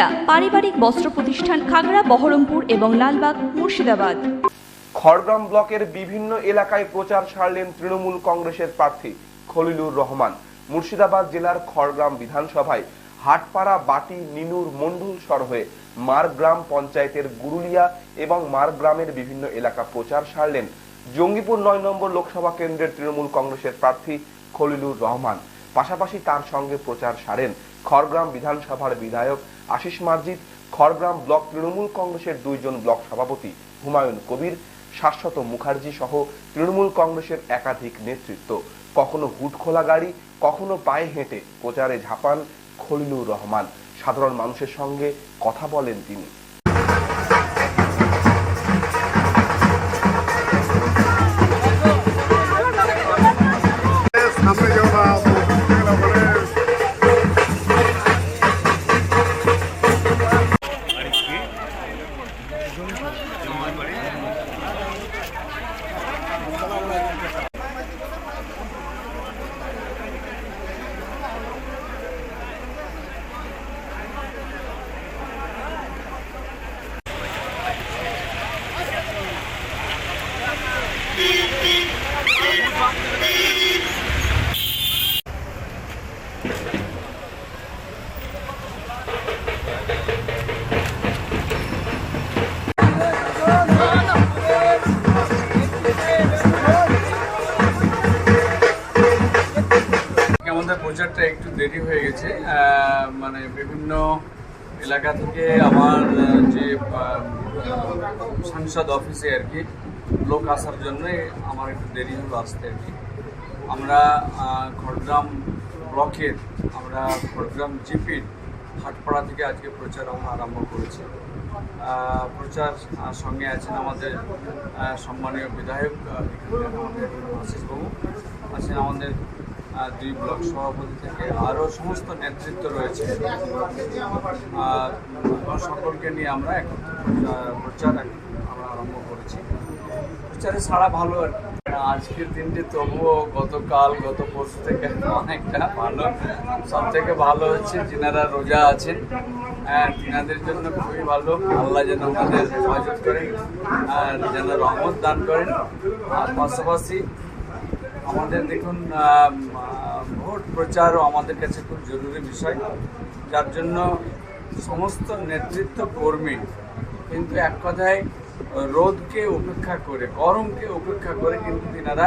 সুনিতা পারিবারিক বস্ত্র প্রতিষ্ঠান খাগড়া, বহরমপুর এবং লালবাগ, মুর্শিদাবাদ। খড়গ্রাম ব্লকের বিভিন্ন এলাকায় প্রচার সারলেন তৃণমূল কংগ্রেসের প্রার্থী খলিলুর রহমান। মুর্শিদাবাদ জেলার খড়গ্রাম বিধানসভায় হাটপাড়া, বাটি, নিনুর মন্ডল সর হয়ে মারগ্রাম পঞ্চায়েতের গুরুলিয়া এবং মারগ্রামের বিভিন্ন এলাকা প্রচার সারলেন জঙ্গিপুর নয় নম্বর লোকসভা কেন্দ্রের তৃণমূল কংগ্রেসের প্রার্থী খলিলুর রহমান। পাশাপাশি তার সঙ্গে প্রচার সারেন খড়গ্রাম বিধানসভার বিধায়ক আশিস মার্জিত, খড়গ্রাম ব্লক তৃণমূল কংগ্রেসের দুইজন ব্লক সভাপতি হুমায়ুন কবির, শাশ্বত মুখার্জি সহ তৃণমূল কংগ্রেসের একাধিক নেতৃত্ব। কখনো হুট খোলা গাড়ি, কখনো পায়ে হেঁটে প্রচারে ঝাঁপান খলিলুর রহমান। সাধারণ মানুষের সঙ্গে কথা বলেন তিনি। প্রচারটা একটু দেরি হয়ে গেছে। মানে বিভিন্ন এলাকা থেকে আমার যে সাংসদ অফিসে আর কি, লোক আসার জন্য আমার একটু দেরি হলো আসতে আর কি। আমরা খড়গ্রাম ব্লকের, আমরা খড়গ্রাম জিপির হাটপাড়া থেকে আজকে প্রচার আমরা আরম্ভ করেছি। প্রচার সঙ্গে আছেন আমাদের সম্মানীয় বিধায়ক আমাদের আছেন আমাদের দুই ব্লক সভাপতি থেকে আরও সমস্ত নেতৃত্ব রয়েছে। সকলকে নিয়ে আমরা প্রচার আমরা আরম্ভ করেছি। প্রচারে সারা ভালো আর আজকের দিনটি তবুও গতকাল, গত পরশু থেকে অনেকটা ভালো। সব থেকে ভালো হচ্ছে যিনারা রোজা আছেন তিনাদের জন্য খুবই ভালো। আল্লাহ যেন আমাদের হেফাজত করেন, আর যেন রহমত দান করেন। আর পাশাপাশি আমাদের দেখুন ভোট প্রচারও আমাদের কাছে খুব জরুরি বিষয়। যার জন্য সমস্ত নেতৃত্ব কর্মী কিন্তু এক কথায় রোদকে উপেক্ষা করে, গরমকে উপেক্ষা করে কিন্তু তিনারা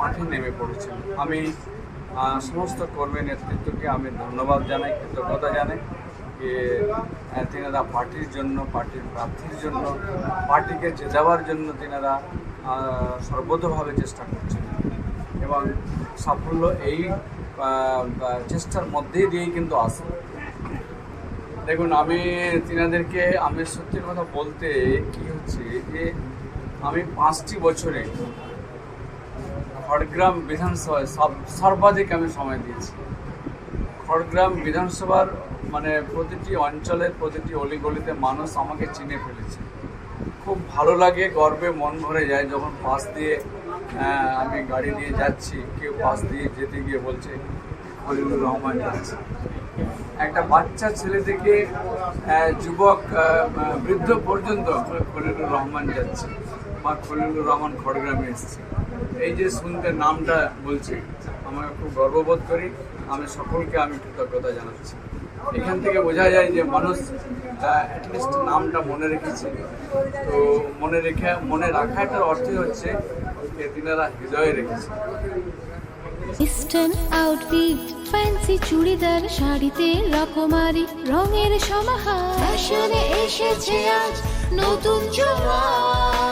মাঠে নেমে পড়েছেন। আমি সমস্ত কর্মী নেতৃত্বকে আমি ধন্যবাদ জানাই, কৃতজ্ঞতা জানাই যে তিনারা পার্টির জন্য, পার্টির প্রার্থীর জন্য, পার্টিকে জেতাবার জন্য তিনারা সর্বতভাবে চেষ্টা করছেন। এবং সাফল্য এই চেষ্টার মধ্যেই দিয়েই কিন্তু আসে দেখুন, আমি তিনাদেরকে, আমি সত্যি কথা বলতে কি হচ্ছে যে, আমি পাঁচটি বছরে খড়গ্রাম বিধানসভায় সব, সর্বাধিক আমি সময় দিয়েছি। খড়গ্রাম বিধানসভার মানে প্রতিটি অঞ্চলের প্রতিটি অলিগলিতে মানুষ আমাকে চিনে ফেলেছে। খুব ভালো লাগে, গর্বে মন ভরে যায় যখন পাশ দিয়ে আমি গাড়ি নিয়ে যাচ্ছি। কেউ পাশ দিয়ে যেতে গিয়ে বলছে, খলিলুর রহমান যাচ্ছে। একটা বাচ্চা ছেলে থেকে যুবক বৃদ্ধ পর্যন্ত খলিলুর রহমান যাচ্ছে। বা খলিলুর রহমান খড়গ্রামে এসছে। এই যে শুনতে নামটা বলছে, আমাকে খুব গর্ববোধ করি। আমি সকলকে আমি কৃতজ্ঞতা জানাচ্ছি। এখান থেকে বোঝা যায় যে মানুষ অ্যাটলিস্ট নামটা মনে রেখেছে। তো মনে রেখে, মনে রাখাটার অর্থই হচ্ছে যে তিনারা হৃদয়ে রেখেছে। ইস্টার্ন আউটফিট ফ্যান্সি চুড়িদার, শাড়িতে রকমারি, রঙের সমাহার। ফ্যাশনে এসেছে আজ নতুন সুনিতা